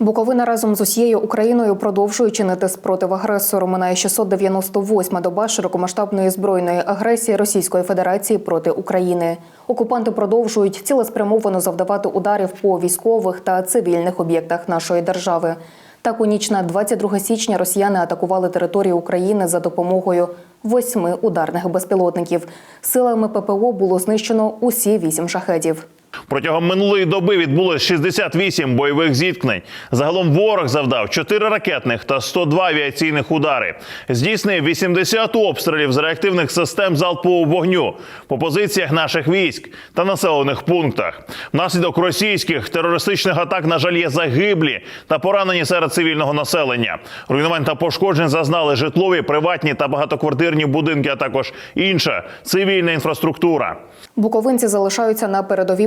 Буковина разом з усією Україною продовжує чинити спротив агресору. Минає 698 доба широкомасштабної збройної агресії Російської Федерації проти України. Окупанти продовжують цілеспрямовано завдавати ударів по військових та цивільних об'єктах нашої держави. Так, у ніч на 22 січня росіяни атакували територію України за допомогою восьми ударних безпілотників. Силами ППО було знищено усі вісім шахедів. Протягом минулої доби відбулось 68 бойових зіткнень. Загалом ворог завдав 4 ракетних та 102 авіаційних удари. Здійснив 80 обстрілів з реактивних систем залпового вогню по позиціях наших військ та населених пунктах. Внаслідок російських терористичних атак, на жаль, є загиблі та поранені серед цивільного населення. Руйнувань та пошкоджень зазнали житлові, приватні та багатоквартирні будинки, а також інша цивільна інфраструктура. Буковинці залишаються на передовій